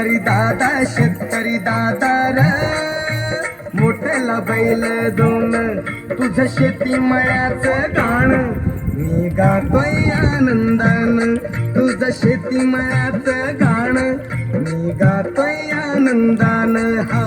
शेतकरी दादा शेतकरी दादा र. मोठ्याला बैल दोन तुझ शेती मळ्याच गाण. मी गातोय आनंदान तुझ शेती मळ्याच गाण. मी गातोय आनंदान हा.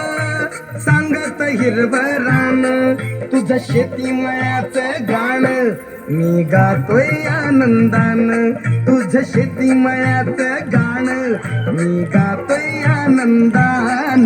सांगत हिरव रान तुझ शेती मळ्याचं गाण मी गातोय आनंदान. तुझ शेती मळ्याचं गाण मी गातोय आनंदान.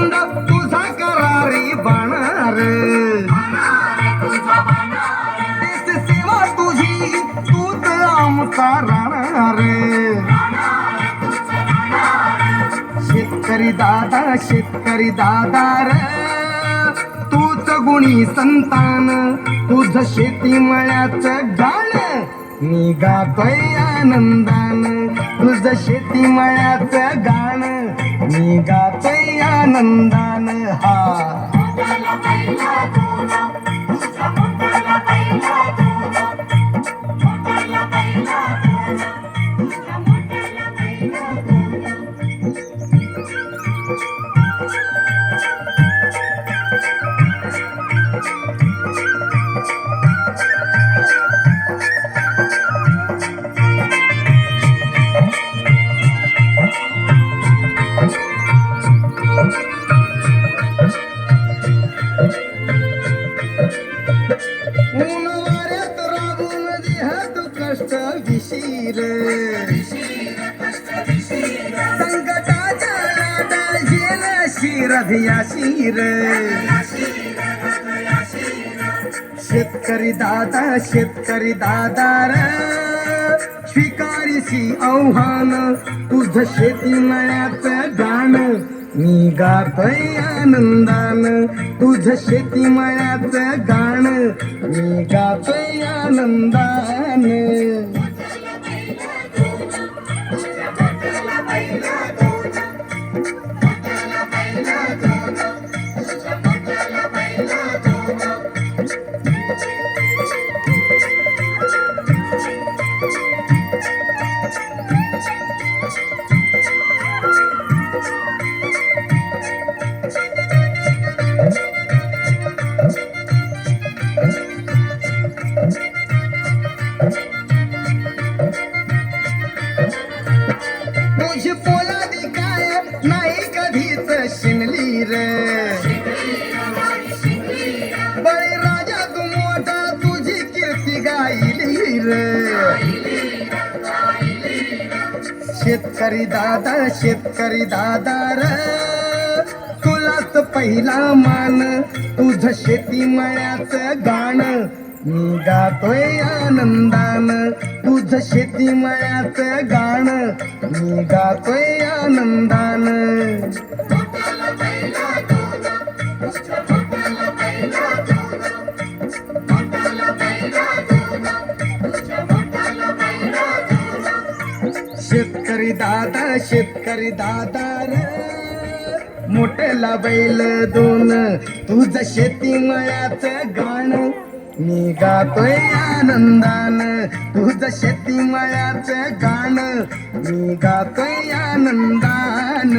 शेतीचा तुझा करारी बाणार सेवा तुझी तू तर आमचा राहणार. शेतकरी दादा शेतकरी दादा र. तूच गुणी संतान तुझ शेती मळ्याचं गाण मी गातोय आनंदान तुझ शेती मळ्याचं गाणं. मी गाते आनंदान हा. शिरधिया शिर। शेतकरी दादा शेतकरी दादा र। स्वीकारीसी आव्हान तुझ शेती मळ्यात गाण मी गातोय आनंदान तुझ शेती मळ्यात गाण मी गातोय आनंदान। शेतकरी दादा शेतकरी दादा र तुलाच पहिला मान. तुझ शेती मळ्याच गाण. मी गातोय आनंदान. तुझ शेती मळ्याच गाण. मी गातोय आनंदान. शेतकरी दादा शेतकरी दादा रे. मोठ्याला बैल दोन तुझ शेती मयाच गाण. मी गातोय आनंदान तुझ शेती मयाच गाण. मी गातोय आनंदान.